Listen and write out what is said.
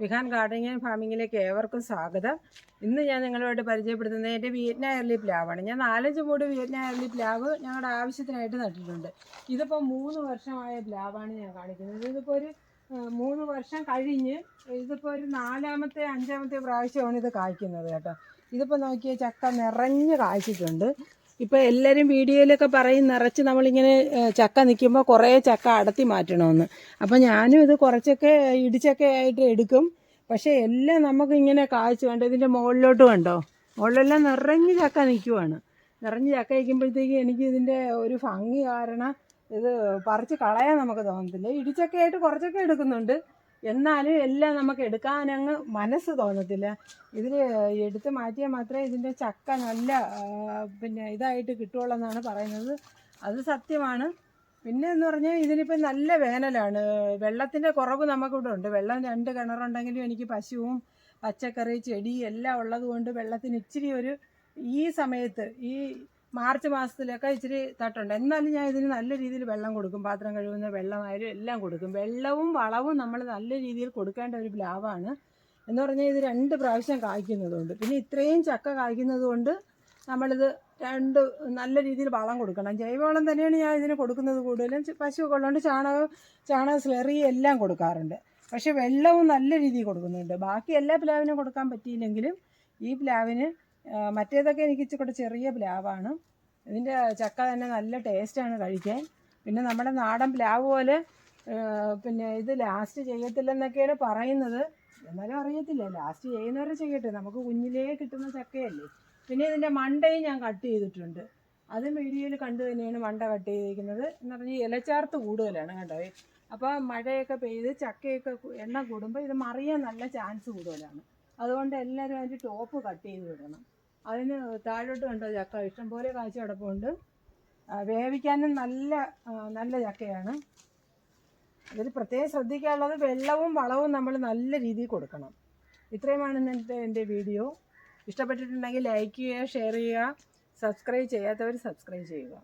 Vihaan gardening and ഫാമിങ്ങിലേക്ക് ഏവർക്കും സ്വാഗതം. ഇന്ന് ഞാൻ നിങ്ങളുമായിട്ട് പരിചയപ്പെടുത്തുന്നത് എന്റെ വിയറ്റ്നാം എയർലി പ്ലാവാണ്. ഞാൻ നാലഞ്ച് മൂട് വിയറ്റ്നാം എയർലി പ്ലാവ് ഞങ്ങളുടെ ആവശ്യത്തിനായിട്ട് നട്ടിട്ടുണ്ട്. ഇതിപ്പോൾ മൂന്ന് വർഷമായ പ്ലാവാണ് ഞാൻ കാണിക്കുന്നത്. ഇതിപ്പോൾ ഒരു മൂന്ന് വർഷം കഴിഞ്ഞ് ഇതിപ്പോൾ ഒരു നാലാമത്തെ അഞ്ചാമത്തെ പ്രാവശ്യമാണ് ഇത് കായ്ക്കുന്നത് കേട്ടോ. ഇതിപ്പോൾ നോക്കിയാൽ ചക്ക നിറഞ്ഞ് കായ്ച്ചിട്ടുണ്ട്. ഇപ്പോൾ എല്ലാവരും വീഡിയോയിലൊക്കെ പറയും നിറച്ച് നമ്മളിങ്ങനെ ചക്ക നിൽക്കുമ്പോൾ കുറേ ചക്ക അടത്തി മാറ്റണമെന്ന് അപ്പോൾ ഞാനും ഇത് കുറച്ചൊക്കെ ഇടിച്ചൊക്കെ ആയിട്ട് എടുക്കും. പക്ഷേ എല്ലാം നമുക്ക് ഇങ്ങനെ കാഴ്ച കണ്ടോ ഇതിന്റെ മുകളിലോട്ട് കണ്ടോ? മുകളിലെല്ലാം നിറഞ്ഞ് ചക്ക നിൽക്കുവാണ് നിറഞ്ഞ് ചക്ക നിൽക്കുമ്പോഴത്തേക്ക് എനിക്ക് ഇതിന്റെ ഒരു ഭംഗി കാരണം ഇത് പറിച്ച് കളയാൻ നമുക്ക് തോന്നത്തില്ല. ഇടിച്ചൊക്കെ ആയിട്ട് കുറച്ചൊക്കെ എടുക്കുന്നുണ്ട്. എന്നാലും എല്ലാം നമുക്ക് എടുക്കാനങ്ങ് മനസ്സ് തോന്നത്തില്ല. ഇതിൽ എടുത്ത് മാറ്റിയാൽ മാത്രമേ ഇതിന്റെ ചക്ക നല്ല പിന്നെ ഇതായിട്ട് കിട്ടുള്ളൂ എന്നാണ് പറയുന്നത്. അത് സത്യമാണ്. പിന്നെ എന്ന് പറഞ്ഞാൽ ഇതിനിപ്പോൾ നല്ല വേനലാണ്. വെള്ളത്തിന്റെ കുറവ് നമുക്കിവിടെ ഉണ്ട്. വെള്ളം രണ്ട് കിണറുണ്ടെങ്കിലും എനിക്ക് പശുവും പച്ചക്കറി ചെടി എല്ലാം ഉള്ളത് കൊണ്ട് വെള്ളത്തിന് ഇച്ചിരി ഒരു ഈ സമയത്ത് ഈ മാർച്ച് മാസത്തിലൊക്കെ ഇച്ചിരി തട്ടുണ്ട്. എന്നാലും ഞാൻ ഇതിന് നല്ല രീതിയിൽ വെള്ളം കൊടുക്കും. പാത്രം കഴുകുന്ന വെള്ളമായാലും എല്ലാം കൊടുക്കും. വെള്ളവും വളവും നമ്മൾ നല്ല രീതിയിൽ കൊടുക്കേണ്ട ഒരു പ്ലാവാണ് എന്ന് പറഞ്ഞാൽ ഇത് രണ്ട് പ്രാവശ്യം കായ്ക്കുന്നതുകൊണ്ട്. പിന്നെ ഇത്രയും ചക്ക കായ്ക്കുന്നത് കൊണ്ട് നമ്മളിത് രണ്ട് നല്ല രീതിയിൽ വളം കൊടുക്കണം. ജൈവവളം തന്നെയാണ് ഞാൻ ഇതിന് കൊടുക്കുന്നത് കൂടുതലും. പശു പശുവൊക്കെ ഉള്ളതുകൊണ്ട് ചാണകം ചാണക സ്ലെറി എല്ലാം കൊടുക്കാറുണ്ട്. പക്ഷെ വെള്ളവും നല്ല രീതിയിൽ കൊടുക്കുന്നുണ്ട്. ബാക്കി എല്ലാ പ്ലാവിനും കൊടുക്കാൻ പറ്റിയില്ലെങ്കിലും ഈ പ്ലാവിന് മറ്റേതൊക്കെ എനിക്ക് ഇച്ചിരി ചെറിയ പ്ലാവാണ്. ഇതിന്റെ ചക്ക തന്നെ നല്ല ടേസ്റ്റാണ് കഴിക്കാൻ. പിന്നെ നമ്മുടെ നാടൻ പ്ലാവ് പോലെ പിന്നെ ഇത് ലാസ്റ്റ് ചെയ്യത്തില്ലെന്നൊക്കെയാണ് പറയുന്നത്. എന്നാലും അറിയത്തില്ല ലാസ്റ്റ് ചെയ്യുന്നവരെ ചെയ്യട്ടെ. നമുക്ക് കുഞ്ഞിലേ കിട്ടുന്ന ചക്കയല്ലേ. പിന്നെ ഇതിന്റെ മണ്ടയും ഞാൻ കട്ട് ചെയ്തിട്ടുണ്ട്. അതും വീഡിയോയിൽ കണ്ടു തന്നെയാണ് മണ്ട കട്ട് ചെയ്തിരിക്കുന്നത്. എന്ന് പറഞ്ഞാൽ ഇലച്ചാർത്ത് കൂടുതലാണ് കേട്ടോ. അപ്പോൾ മഴയൊക്കെ പെയ്ത് ചക്കയൊക്കെ എണ്ണ കൂടുമ്പോൾ ഇത് മറിയാൻ നല്ല ചാൻസ് കൂടുതലാണ്. അതുകൊണ്ട് എല്ലാവരും അതിന്റെ ടോപ്പ് കട്ട് ചെയ്ത് വിടണം. അതിന് താഴോട്ട് കണ്ടോ ചക്ക? ഇഷ്ടംപോലെ കാഴ്ച കിടപ്പുണ്ട്. വേവിക്കാനും നല്ല നല്ല ചക്കയാണ്. അതിൽ പ്രത്യേകം ശ്രദ്ധിക്കാനുള്ളത് വെള്ളവും വളവും നമ്മൾ നല്ല രീതിയിൽ കൊടുക്കണം. ഇത്രയുമാണ് ഇന്നത്തെ എന്റെ വീഡിയോ. ഇഷ്ടപ്പെട്ടിട്ടുണ്ടെങ്കിൽ ലൈക്ക് ചെയ്യുക ഷെയർ ചെയ്യുക സബ്സ്ക്രൈബ് ചെയ്യാത്തവർ സബ്സ്ക്രൈബ് ചെയ്യുക.